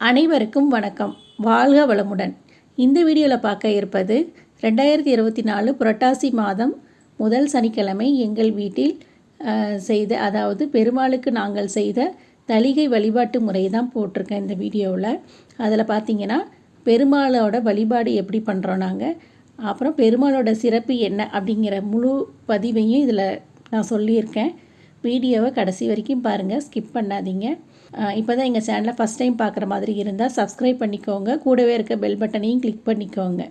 அனைவருக்கும் வணக்கம். வாழ்க வளமுடன். இந்த வீடியோவில் பார்க்க இருப்பது ரெண்டாயிரத்தி இருபத்தி நாலு புரட்டாசி மாதம் முதல் சனிக்கிழமை எங்கள் வீட்டில் செய்த அதாவது பெருமாளுக்கு நாங்கள் செய்த தலிகை வழிபாட்டு முறை தான் போட்டிருக்கேன் இந்த வீடியோவில் அதில் பார்த்தீங்கன்னா பெருமாளோட வழிபாடு எப்படி பண்ணுறோம் நாங்கள் அப்புறம் பெருமாளோட சிறப்பு என்ன அப்படிங்கிற முழு பதிவையும் இதில் நான் சொல்லியிருக்கேன். வீடியோவை கடைசி வரைக்கும் பாருங்கள் ஸ்கிப் பண்ணாதீங்க. இப்போ தான் எங்கள் சேனலை ஃபஸ்ட் டைம் பார்க்குற மாதிரி இருந்தால் சப்ஸ்கிரைப் பண்ணிக்கோங்க. கூடவே இருக்க பெல் பட்டனையும் கிளிக் பண்ணிக்கோங்க.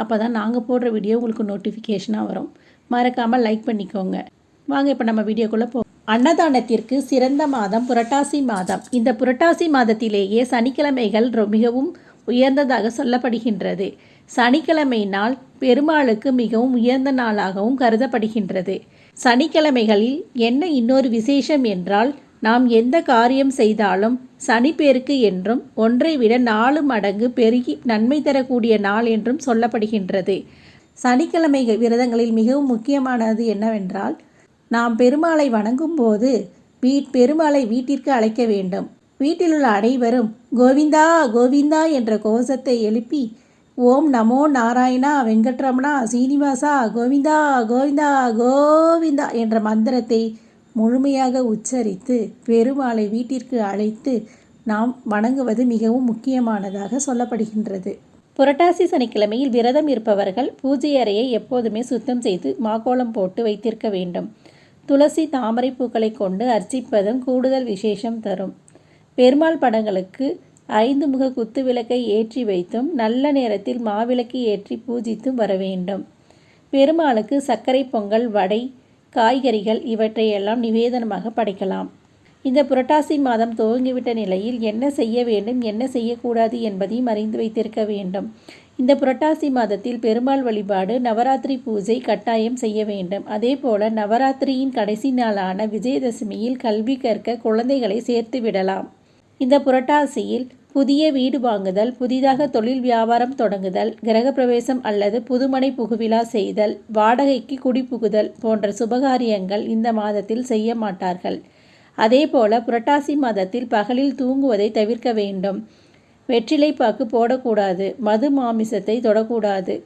அப்போ தான் நாங்கள் போடுற வீடியோ உங்களுக்கு நோட்டிஃபிகேஷனாக வரும். மறக்காமல் லைக் பண்ணிக்கோங்க. வாங்க இப்போ நம்ம வீடியோக்குள்ளே போ அன்னதானத்திற்கு சிறந்த மாதம் புரட்டாசி மாதம். இந்த புரட்டாசி மாதத்திலேயே சனிக்கிழமைகள் மிகவும் உயர்ந்ததாக சொல்லப்படுகின்றது. சனிக்கிழமை நாள் பெருமாளுக்கு மிகவும் உயர்ந்த நாளாகவும் கருதப்படுகின்றது. சனிக்கிழமைகளில் என்ன இன்னொரு விசேஷம் என்றால் நாம் எந்த காரியம் செய்தாலும் சனிப்பேருக்கு என்றும் ஒன்றை விட நாலு மடங்கு பெருகி நன்மை தரக்கூடிய நாள் என்றும் சொல்லப்படுகின்றது. சனிக்கிழமை விரதங்களில் மிகவும் முக்கியமானது என்னவென்றால் நாம் பெருமாளை வணங்கும் போது வீட் பெருமாளை வீட்டிற்கு அழைக்க வேண்டும். வீட்டிலுள்ள அனைவரும் கோவிந்தா கோவிந்தா என்ற கோஷத்தை எழுப்பி ஓம் நமோ நாராயணா வெங்கட்ரமணா சீனிவாசா கோவிந்தா கோவிந்தா கோவிந்தா என்ற மந்திரத்தை முழுமையாக உச்சரித்து பெருமாளை வீட்டிற்கு அழைத்து நாம் வணங்குவது மிகவும் முக்கியமானதாக சொல்லப்படுகின்றது. புரட்டாசி சனிக்கிழமையில் விரதம் இருப்பவர்கள் பூஜை அறையை எப்போதுமே சுத்தம் செய்து மாக்கோலம் போட்டு வைத்திருக்க வேண்டும். துளசி தாமரை பூக்களை கொண்டு அர்ச்சிப்பதும் கூடுதல் விசேஷம் தரும். பெருமாள் படங்களுக்கு ஐந்து முக குத்து விளக்கை ஏற்றி வைத்தும் நல்ல நேரத்தில் மாவிளக்கு ஏற்றி பூஜித்தும் வர வேண்டும். பெருமாளுக்கு சர்க்கரை பொங்கல் வடை காய்கறிகள் இவற்றையெல்லாம் நிவேதனமாக படைக்கலாம். இந்த புரட்டாசி மாதம் துவங்கிவிட்ட நிலையில் என்ன செய்ய வேண்டும் என்ன செய்யக்கூடாது என்பதையும் அறிந்து வைத்திருக்க வேண்டும். இந்த புரட்டாசி மாதத்தில் பெருமாள் வழிபாடு நவராத்திரி பூஜை கட்டாயம் செய்ய வேண்டும். அதே போல நவராத்திரியின் கடைசி நாளான விஜயதசமியில் கல்வி கற்க குழந்தைகளை சேர்த்து விடலாம். இந்த புரட்டாசியில் புதிய வீடு வாங்குதல் புதிதாக தொழில் வியாபாரம் தொடங்குதல் கிரகப்பிரவேசம் அல்லது புதுமனை புகுவிழா செய்தல் வாடகைக்கு குடிபுகுதல் போன்ற சுபகாரியங்கள் இந்த மாதத்தில் செய்ய மாட்டார்கள். அதேபோல புரட்டாசி மாதத்தில் பகலில் தூங்குவதை தவிர்க்க வேண்டும். வெற்றிலை பாக்கு போடக்கூடாது மது மாமிசத்தை தொடக்கூடாது.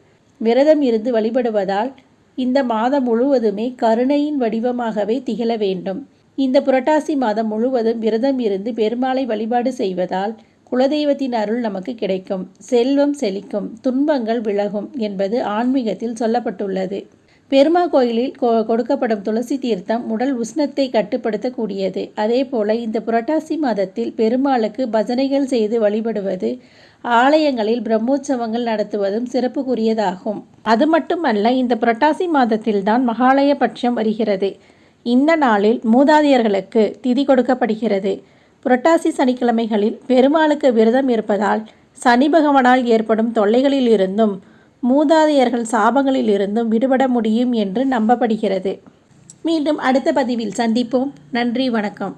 விரதம் இருந்து வழிபடுவதால் இந்த மாதம் முழுவதுமே கருணையின் வடிவமாகவே திகழ வேண்டும். இந்த புரட்டாசி மாதம் முழுவதும் விரதம் இருந்து பெருமாளை வழிபாடு செய்வதால் குலதெய்வத்தின் அருள் நமக்கு கிடைக்கும். செல்வம் செழிக்கும். துன்பங்கள் விலகும் என்பது ஆன்மீகத்தில் சொல்லப்பட்டுள்ளது. பெருமா கோயிலில் கொ- கொடுக்கப்படும் துளசி தீர்த்தம் உடல் உஷ்ணத்தை கட்டுப்படுத்தக்கூடியது. அதேபோல இந்த புரட்டாசி மாதத்தில் பெருமாளுக்கு பஜனைகள் செய்து வழிபடுவது ஆலயங்களில் பிரம்மோற்சவங்கள் நடத்துவதும் சிறப்புக்குரியதாகும். அது மட்டுமல்ல இந்த புரட்டாசி மாதத்தில்தான் மகாலய பட்சம் வருகிறது. இந்த நாளில் மூதாதையர்களுக்கு திதி கொடுக்கப்படுகிறது. புரட்டாசி சனிக்கிழமைகளில் பெருமாளுக்கு விரதம் இருப்பதால் சனி பகவானால் ஏற்படும் தொல்லைகளில் இருந்தும் மூதாதையர்கள் சாபங்களில் இருந்தும் விடுபட முடியும் என்று நம்பப்படுகிறது. மீண்டும் அடுத்த பதிவில் சந்திப்போம். நன்றி வணக்கம்.